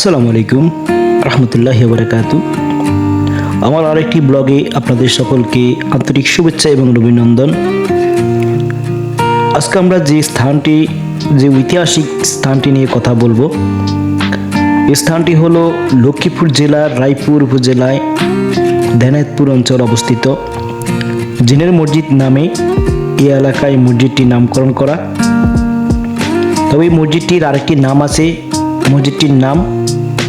আসসালামু আলাইকুম রহমতুল্লাহ বারাকাতু আমার আরেকটি ব্লগে আপনাদের সকলকে আন্তরিক শুভেচ্ছা এবং অভিনন্দন। আজকে আমরা যে স্থানটি, যে ঐতিহাসিক স্থানটি নিয়ে কথা বলব, এই স্থানটি হলো লক্ষ্মীপুর জেলার রায়পুর উপজেলায় ধ্যানায়তপুর অঞ্চল অবস্থিত। জিনের মসজিদ নামে এই এলাকায় মসজিদটি নামকরণ করা। তবে এই মসজিদটির আরেকটি নাম আছে, মসজিদটির নাম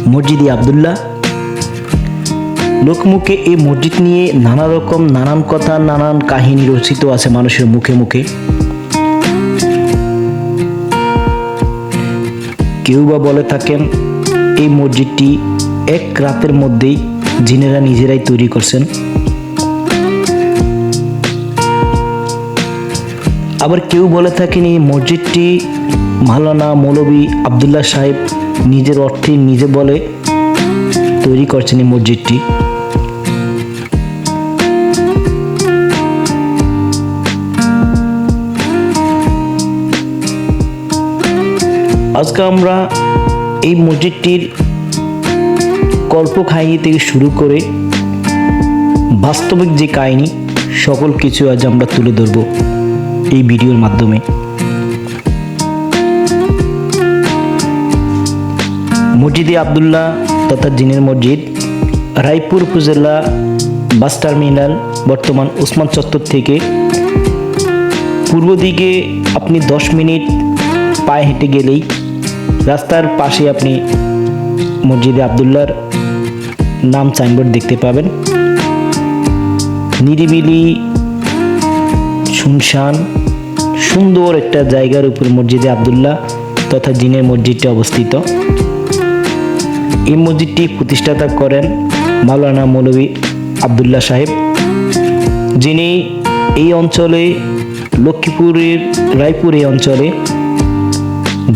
মসজিদি আবদুল্লাহ। লোকমুখে এই মসজিদ নিয়ে নানা রকম নানান কথা, নানান কাহিনী রচিত আছে মানুষের মুখে মুখে। কেউ বা বলে থাকেন, এই মসজিদটি এক রাতের মধ্যেই জিনেরা নিজেরাই তৈরি করছেন। আবার কেউ বলে থাকেন, এই মসজিদটি মালানা মৌলবী আবদুল্লাহ সাহেব নিজের অর্থে নিজে বলে তৈরি করছেন এই মসজিদটি। আজকে আমরা এই মসজিদটির কল্প কাহিনী থেকে শুরু করে বাস্তবিক যে কাহিনী, সকল কিছু আজ আমরা তুলে ধরব এই ভিডিওর মাধ্যমে। মসজিদে আবদুল্লাহ তথা জিনের মসজিদ, রায়পুর উপজেলা বাস টার্মিনাল, বর্তমান ওসমান চত্বর থেকে। পূর্ব দিকে আপনি দশ মিনিট পায়ে হেঁটে গেলেই রাস্তার পাশে আপনি মসজিদে আবদুল্লার নাম সাইনবোর্ড দেখতে পাবেন। নিরিবিলি, শুনশান, সুন্দর একটা জায়গার উপর মসজিদে আবদুল্লাহ তথা জিনের মসজিদটি অবস্থিত। এই মসজিদটি প্রতিষ্ঠাতা করেন মাওলানা মৌলভী আবদুল্লাহ সাহেব। যিনি এই অঞ্চলে, লক্ষ্মীপুরের, রায়পুর এই অঞ্চলে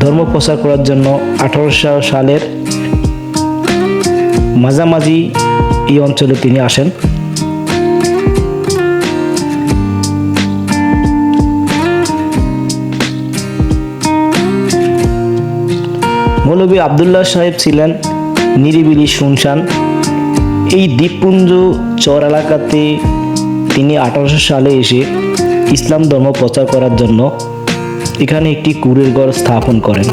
ধর্ম প্রচার করার জন্য আঠারোশো সালের মাঝামাঝি এই অঞ্চলে তিনি আসেন। মৌলভী আবদুল্লাহ সাহেব ছিলেন নিরিবিলি শুনশান। এই দ্বীপপুঞ্জ চর এলাকাতে তিনি আঠারোশো সালে এসে ইসলাম ধর্ম প্রচার করার জন্য এখানে একটি কুরের ঘর স্থাপন করেন।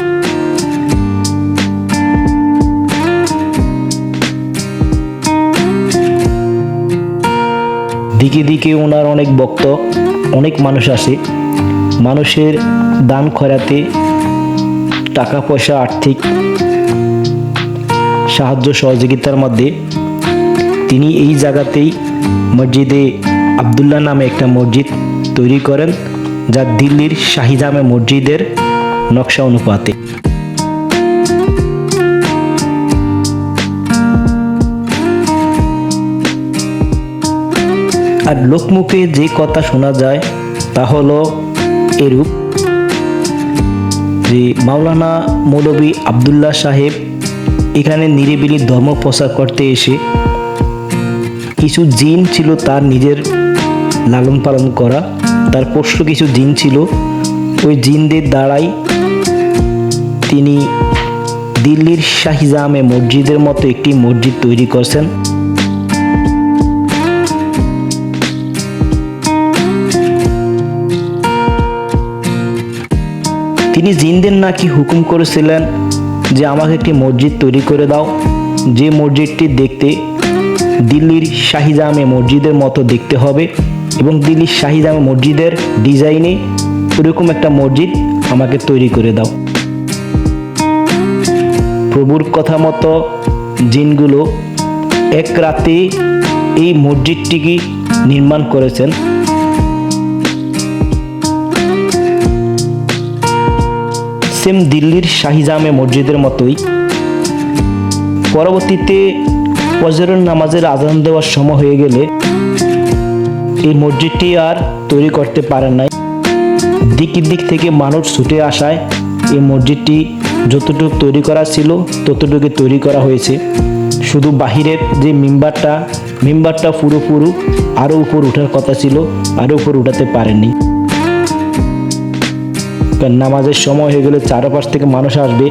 দিকে দিকে ওনার অনেক ভক্ত, অনেক মানুষ আসে। মানুষের দান খরাতে টাকা পয়সা আর্থিক সাহায্য সহযোগিতার মধ্যে তিনি এই জায়গাতেই মসজিদে আবদুল্লাহ নামে একটা মসজিদ তৈরি করেন, যা দিল্লির শাহিজামে মসজিদের নকশা অনুপাতে। আর লোকমুখে যে কথা শোনা যায়, তা হলো এরূপ যে মাওলানা মৌলবী আবদুল্লাহ সাহেব এখানে নিরিবিলি ধর্ম প্রচার করতে এসে কিছু জিন ছিল তার নিজের লালন পালন করা। তার পোষ্য কিছু জিন ছিল। ওই জিনদের দ্বারাই তিনি দিল্লির শাহিজামে মসজিদের মতো একটি মসজিদ তৈরি করছেন। তিনি জিনদের নাকি হুকুম করেছিলেন যে আমাকে একটি মসজিদ তৈরি করে দাও। যে মসজিদটি দেখতে দিল্লির শাহিজামে মসজিদের মতো দেখতে হবে এবং দিল্লির শাহিজামে মসজিদের ডিজাইনে ওরকম একটা মসজিদ আমাকে তৈরি করে দাও। প্রভুর কথা মতো জিনগুলো এক রাতে এই মসজিদটিকে নির্মাণ করেছেন। সেম দিল্লির শাহিজামে মসজিদের মতোই। পরবর্তীতে ফজরের নামাজের আজান দেওয়ার সময় হয়ে গেলে এই মসজিদটি আর তৈরি করতে পারেন নাই। দিক দিক থেকে মানুষ ছুটে আসায় এই মসজিদটি যতটুকু তৈরি করা ছিল ততটুকু তৈরি করা হয়েছে। শুধু বাহিরের যে মেম্বারটা মেম্বারটা পুরোপুরো আরও উপর ওঠার কথা ছিল আরও উপর উঠাতে পারেননি কারণ নামাজের সময় হয়ে গেলে চারপাশ থেকে মানুষ আসবে।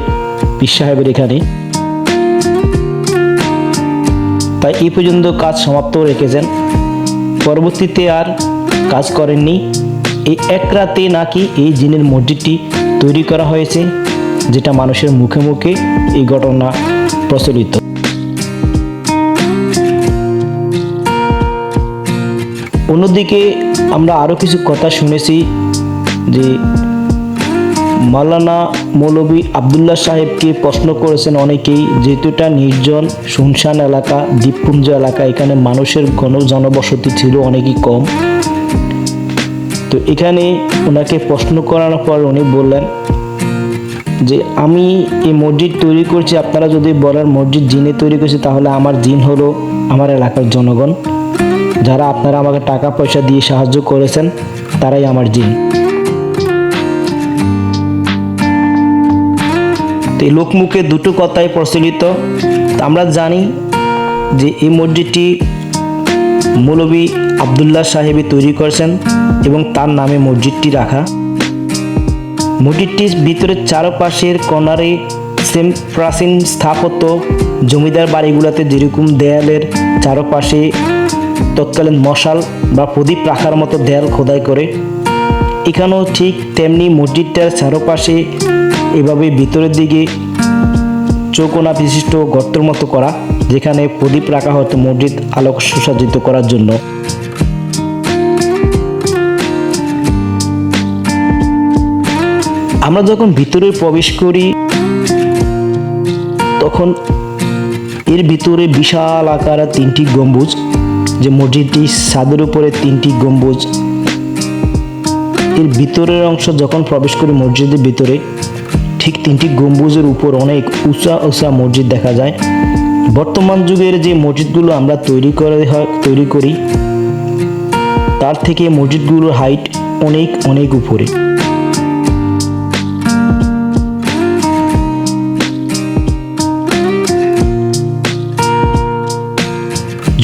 পীর সাহেবের এখানে। তাই এই পর্যন্ত কাজ সমাপ্ত রেখেছেন। পরবর্তীতে আর কাজ করেননি। এই এক রাতে নাকি এই জিনের মসজিদটি তৈরি করা হয়েছে, যেটা মানুষের মুখে মুখে এই ঘটনা প্রচলিত। অন্যদিকে আমরা আরও কিছু কথা শুনেছি যে মাওলানা মৌলভী আবদুল্লাহ সাহেবকে প্রশ্ন করেছেন অনেকেই, যেহেতু এটা নির্জন শুনশান এলাকা, দ্বীপপুঞ্জ এলাকা, এখানে মানুষের ঘন জনবসতি ছিল, অনেকই কম। তো এখানে ওনাকে প্রশ্ন করানোর পর উনি বললেন যে, আমি এই মসজিদ তৈরি করছি, আপনারা যদি বলেন মসজিদ জিনে তৈরি করছি, তাহলে আমার জিন হলো আমার এলাকার জনগণ। যারা আপনারা আমাকে টাকা পয়সা দিয়ে সাহায্য করেছেন, তারাই আমার জিন এই লোকমুখে দুটো কথাই প্রচলিত। আমরা জানি যে এই মসজিদটি মৌলবী আবদুল্লাহ সাহেবই তৈরি করেছেন এবং তার নামে মসজিদটি রাখা। মসজিদটির ভিতরে চারপাশের কর্নারে সেম প্রাচীন স্থাপত্য, জমিদার বাড়িগুলোতে যেরকম দেয়ালের চারপাশে তৎকালীন মশাল বা প্রদীপ রাখার মতো দেয়াল খোদাই করে, এখানেও ঠিক তেমনি মসজিদটার চারপাশে এভাবে ভিতরের দিকে চৌকোনা বিশিষ্ট গর্তের মতো করা, যেখানে প্রদীপ রাখা হতো মসজিদ আলোক সুসজ্জিত করার জন্য। আমরা যখন ভিতরে প্রবেশ করি, তখন এর ভিতরে বিশাল আকারের তিনটি গম্বুজ, যে মসজিদটি ছাদের উপরে তিনটি গম্বুজ। এর ভিতরের অংশ যখন প্রবেশ করি মসজিদের ভিতরে ঠিক তিনটি গম্বুজের উপর অনেক উঁচা উঁচা মসজিদ দেখা যায়। বর্তমান যুগের যে মসজিদগুলো আমরা তৈরি করে তৈরি করি, তার থেকে মসজিদগুলোর হাইট অনেক অনেক উপরে।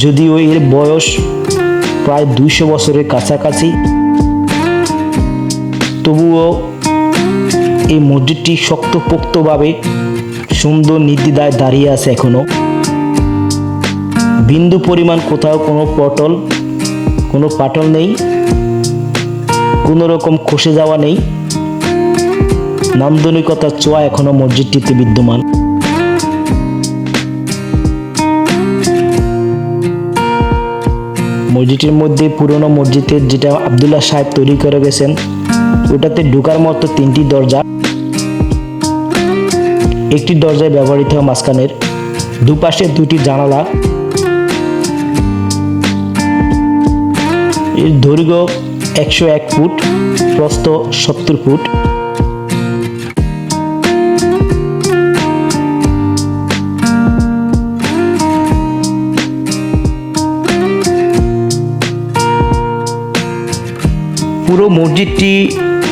যদিও এর বয়স প্রায় দুইশো বছরের কাছাকাছি, তবুও এই মসজিদটি শক্তপোক্তভাবে সুন্দর নির্দিদায় দাঁড়িয়ে আছে এখনও। বিন্দু পরিমাণ কোথাও কোনো পটল, কোনো পাটল নেই। কোনো রকম খসে যাওয়া নেই। নান্দনিকতার ছোঁয়া এখনও মসজিদটিতে বিদ্যমান। মসজিদের মধ্যে পুরনো মসজিদের যেটা আবদুল্লাহ সাহেব তৈরি করে গেছেন, ওটাতে ঢুকার মতো তিনটি দরজা। একটি দরজায় ব্যবহৃত মাঝখানের দুপাশে দুটি জানালা। এর দৈর্ঘ্য একশো এক ফুট, প্রস্থ সত্তর ফুট। পুরো মসজিদটি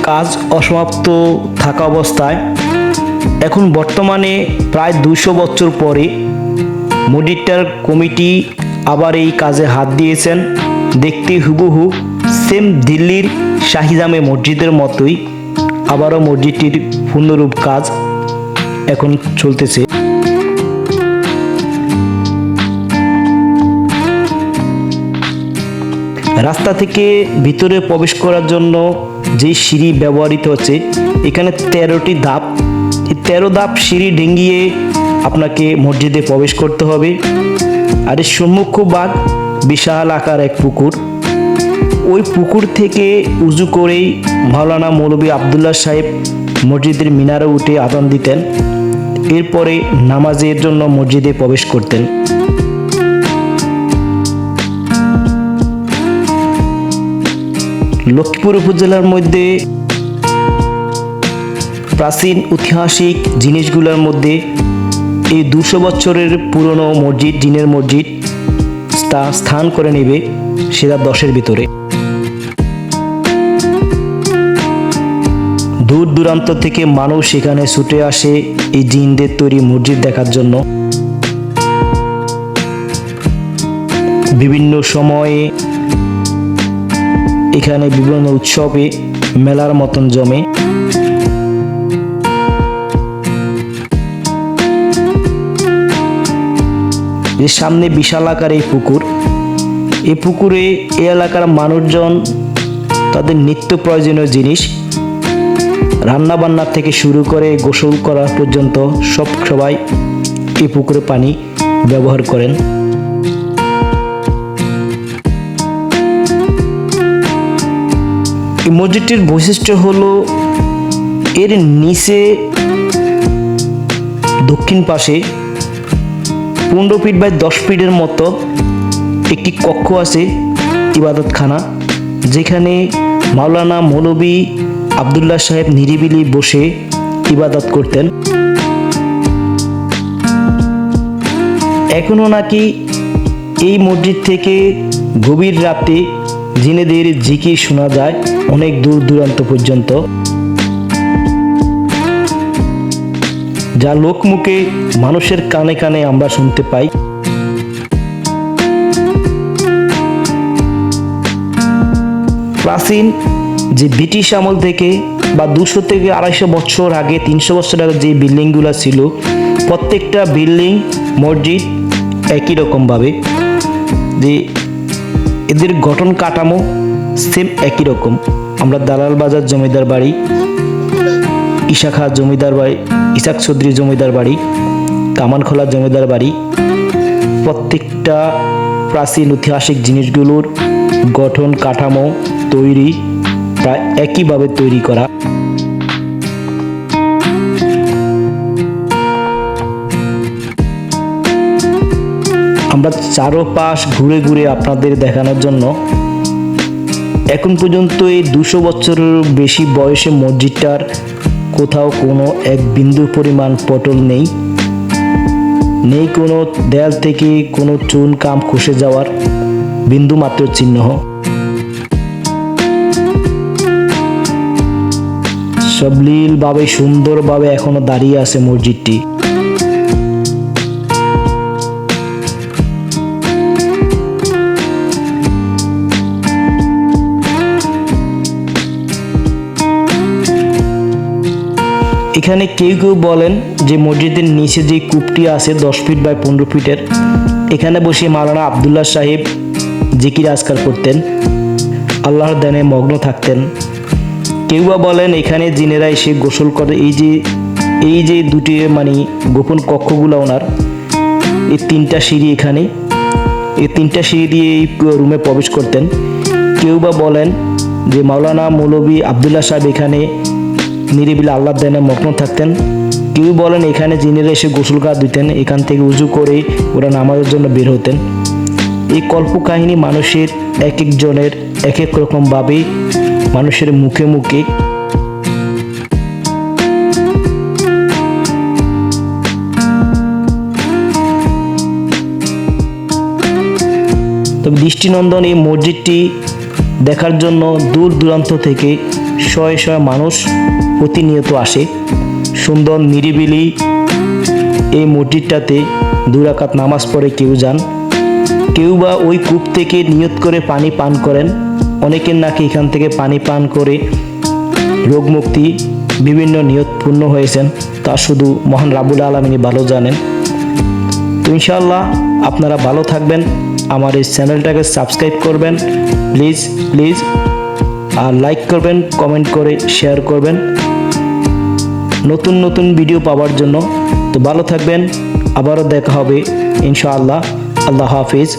কাজ অসমাপ্ত থাকা অবস্থায়। এখন বর্তমানে প্রায় দুশো বছর পরে মসজিদটার কমিটি আবার এই কাজে হাত দিয়েছেন। দেখতে হুবহু সেম দিল্লির শাহিজামে মসজিদের মতোই আবারও মসজিদটির পূর্ণরূপ কাজ এখন চলতেছে। রাস্তা থেকে ভিতরে প্রবেশ করার জন্য যে সিঁড়ি ব্যবহৃত হচ্ছে, এখানে তেরোটি ধাপ তেরো ধাপ সিঁড়ি ডিঙ্গিয়ে আপনাকে মসজিদে প্রবেশ করতে হবে। আর এর সম্মুখ বাগ বিশাল আকার এক পুকুর। ওই পুকুর থেকে উজু করেই মাওলানা মৌলবী আবদুল্লাহ সাহেব মসজিদের মিনারে উঠে আদান দিতেন। এরপরে নামাজের জন্য মসজিদে প্রবেশ করতেন। লক্ষ্মীপুর উপজেলার মধ্যে প্রাচীন ঐতিহাসিক জিনিসগুলোর মধ্যে এই দুশো বছরের পুরনো মসজিদ, জিনের মসজিদ, তা স্থান করে নেবে সেরা দশের ভিতরে। দূর দূরান্ত থেকে মানুষ এখানে ছুটে আসে এই জিনদের তৈরি মসজিদ দেখার জন্য। বিভিন্ন সময়ে এখানে বিভিন্ন উৎসবে, মেলার মতন জমে। যে সামনে বিশাল আকার এই পুকুর। এই পুকুরে এই এলাকার মানুষজন তাদের নিত্য প্রয়োজনীয় জিনিস রান্না বান্না থেকে শুরু করে গোসল করা পর্যন্ত সব সবাই এই পুকুরে পানি ব্যবহার করেন। এই মসজিদটির বৈশিষ্ট্য হলো এর নিচে দক্ষিণ পাশে পনেরো ফিট বাই দশ ফিটের মতো একটি কক্ষ আছে ইবাদতখানা, যেখানে মাওলানা মৌলবী আবদুল্লাহ সাহেব নিরিবিলি বসে ইবাদত করতেন। এখনও নাকি এই মসজিদ থেকে গভীর রাতে জিনেদের ঝিকি শোনা যায় অনেক দূর দূরান্ত পর্যন্ত। যা লোকমুখে মানুষের কানে কানে আমরা শুনতে পাই। প্রাচীন যে ব্রিটিশ আমল থেকে বা দুশো থেকে আড়াইশো বছর আগে, তিনশো বছর আগে যে বিল্ডিংগুলো ছিল, প্রত্যেকটা বিল্ডিং, মসজিদ একই রকমভাবে। যে এদের গঠন কাঠামো সেম একই রকম। আমরা দালাল বাজার জমিদার বাড়ি ইশাখা জমিদার বাড়ি, ইসাক চৌধুরী জমিদার বাড়ি কামানখোলা জমিদার বাড়ি, প্রত্যেকটা প্রাচীন ঐতিহাসিক জিনিসগুলোর গঠন, কাঠামো তৈরি প্রায় একইভাবে তৈরি করা। আমরা চারোপাশ ঘুরে ঘুরে আপনাদের দেখানোর জন্য এখন পর্যন্ত এই দুশো বছরের বেশি বয়সে মসজিদটার কোথাও কোনো এক বিন্দু পরিমাণ পটল নেই। নেই কোনো দেয়াল থেকে কোনো চুন কাম খসে যাওয়ার বিন্দু মাত্র চিহ্ন সবলীলভাবে সুন্দরভাবে এখনও দাঁড়িয়ে আছে মসজিদটি। এখানে কেউ কেউ বলেন যে মসজিদের নিচে যে কূপটি আছে, দশ ফিট বাই পনেরো ফিটের এখানে বসে মাওলানা আবদুল্লাহ সাহেব জিকির আজকার করতেন, আল্লাহর দানে মগ্ন থাকতেন। কেউ বা বলেন এখানে জিনেরা এসে গোসল করে, এই যে এই যে দুটি মানে গোপন কক্ষগুলো ওনার এই তিনটা সিঁড়ি এখানে এই তিনটা সিঁড়ি দিয়ে এই রুমে প্রবেশ করতেন। কেউ বা বলেন যে মাওলানা মৌলবী আবদুল্লাহ সাহেব এখানে নিরিবিলি আল্লাহ দেনে মগ্ন থাকতেন। কেউ বলেন এখানে জিনেরা এসে গোসল গা দিতেন, এখান থেকে উজু করে ওরা নামাজের জন্য বের হতেন। এই কল্পকাহিনী মানুষের এক একজনের এক এক রকমভাবে মানুষের মুখে মুখে। তবে দৃষ্টিনন্দন এই মসজিদটি দেখার জন্য দূর দূরান্ত থেকে শয়ে শয়ে মানুষ প্রতিনিয়ত আসে। সুন্দর নিরিবিলি এই মসজিদটাতে দুরাকাত নামাজ পড়ে কেউ যান। কেউ বা ওই কূপ থেকে নিয়ত করে পানি পান করেন। অনেকের নাকি এখান থেকে পানি পান করে রোগমুক্তি বিভিন্ন নিয়ত পূর্ণ হয়েছেন। তা শুধু মহান রাবুল আলমিনী ভালো জানেন। তো ইনশাল্লাহ আপনারা ভালো থাকবেন। আমার এই চ্যানেলটাকে সাবস্ক্রাইব করবেন। প্লিজ প্লিজ আর লাইক করবেন কমেন্ট করে শেয়ার করবেন। নতুন নতুন ভিডিও পাওয়ার জন্য তো ভালো থাকবেন। আবারও দেখা হবে, ইনশাআল্লাহ। আল্লাহ হাফিজ।